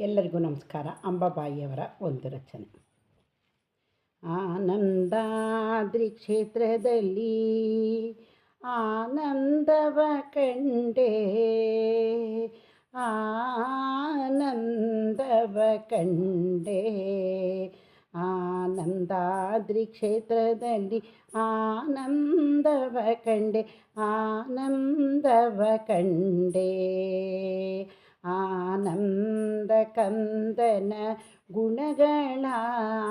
ಎಲ್ಲರಿಗೂ ನಮಸ್ಕಾರ ಅಂಬಾಬಾಯಿಯವರ ಒಂದು ರಚನೆ ಆನಂದಾದ್ರಿ ಕ್ಷೇತ್ರದಲ್ಲಿ ಆನಂದವ ಕಂಡೆ ಆನಂದವ ಕಂಡೆ ಆನಂದಾದ್ರಿ ಕ್ಷೇತ್ರದಲ್ಲಿ ಆನಂದವ ಕಂಡೆ ಆನಂದವ ಕಂಡೆ ಆನಂದ ಕಂದನ ಗುಣಗಳ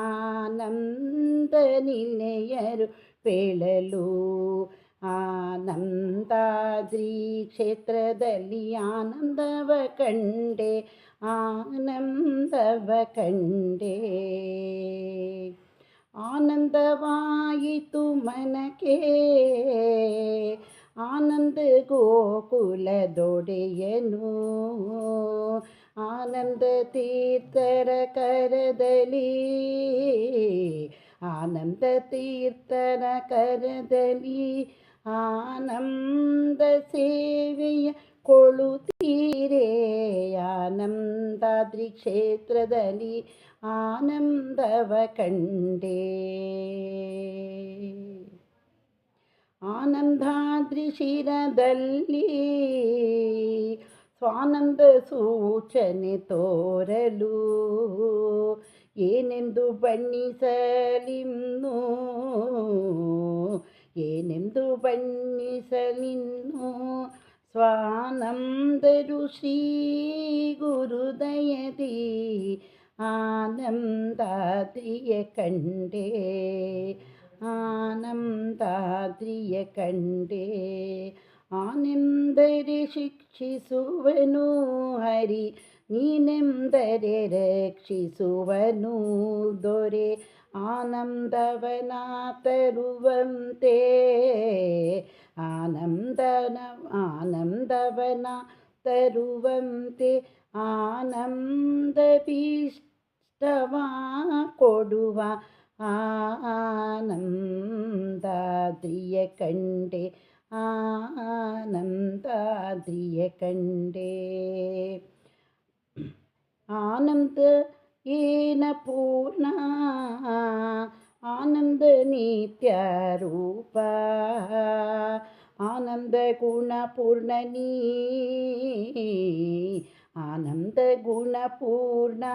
ಆನಂದ ನಿಲಯರು ಪೇಳಲು ಆನಂದಾದ್ರಿ ಕ್ಷೇತ್ರದಲ್ಲಿ ಆನಂದವ ಕಂಡೆ ಆನಂದವ ಕಂಡೆ ಆನಂದವಾಯಿತು ಮನಕ್ಕೆ ಆನಂದ ಗೋಕುಲದೊಡೆಯನು ಆನಂದ ತೀರ್ಥರ ಕರದಲ್ಲಿ ಆನಂದ ತೀರ್ಥರ ಕರದಲ್ಲಿ ಆನಂದ ಸೇವೆಯ ಕೊಳುತ್ತೀರೇ ಆನಂದಾದ್ರಿ ಕ್ಷೇತ್ರದಲ್ಲಿ ಆನಂದವ ಕಂಡೇ ಆನಂದಾದ್ರಿ ಶಿರದಲ್ಲಿ ಸ್ವಾನಂದ ಸೂಚನೆ ತೋರಲು ಏನೆಂದು ಬಣ್ಣಿಸಲಿನ್ನು ಏನೆಂದು ಬಣ್ಣಿಸಲಿನ್ನು ಸ್ವಾನಂದರು ಶ್ರೀ ಗುರುದಯದಿ ಆನಂದಾದ್ರಿಯ ಕಂಡೇ ಆನಂದಾದ್ರಿಯ ಕಂಡೇ ಆನೆಂದರೆ ಶಿಕ್ಷಿಸುವನು ಹರಿ ನೀನೆಂದರೆ ರಕ್ಷಿಸುವನು ದೊರೆ ಆನಂದವನ ತರುವಂತೆ ಆನಂದನ ಆನಂದವನ ತರುವಂತೆ ಆನಂದ ಭೀಷ್ಟವ ಕೊಡುವ ஆனந்தாதிய கண்டே ஆனந்தாதிய கண்டே. ஆனந்த ஏன பூர்ணா ஆனந்த நித்யரூப ஆனந்த குணபூர்ணனீ ஆனந்த குணபூர்ணா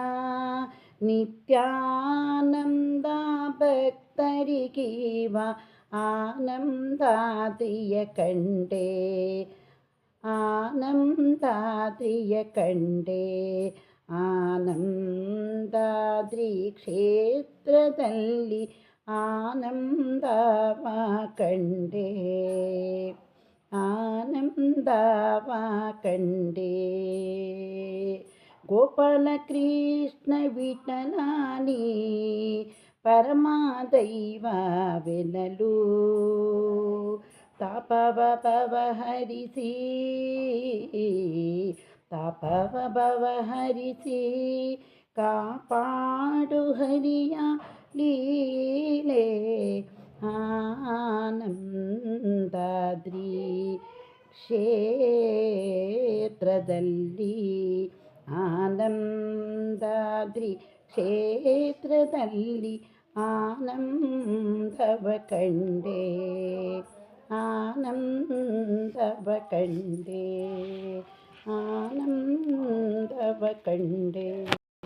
നിത്യാനന്ദഭക്തരികീവ ആനന്ദാതിയ കണ്ടേ ആനന്ദാതിയ കണ്ടേ ആനന്ദാദ്രി ക്ഷേത്രതല്ലി ആനന്ദവ കണ്ടേ ആനന്ദവ കണ്ടേ. ಕ್ಷೇತ್ರದಲ್ಲಿ ಆನಂದವ ಕಂಡೆ ಆನಂದವ ಕಂಡೆ ಗೋಪಾಲ ಕೃಷ್ಣ ವಿಠಲಾನಿ ಪರಮಾದೈವವೆನಲು ತಾಪವ ಪವ ಹರಿಸಿ ತಾಪವ ಭವ ആനന്ദാദ്രി ക്ഷേത്രതല്ലി ആനന്ദവ കണ്ടേ ആനന്ദവ കണ്ടേ ആനന്ദവ കണ്ടേ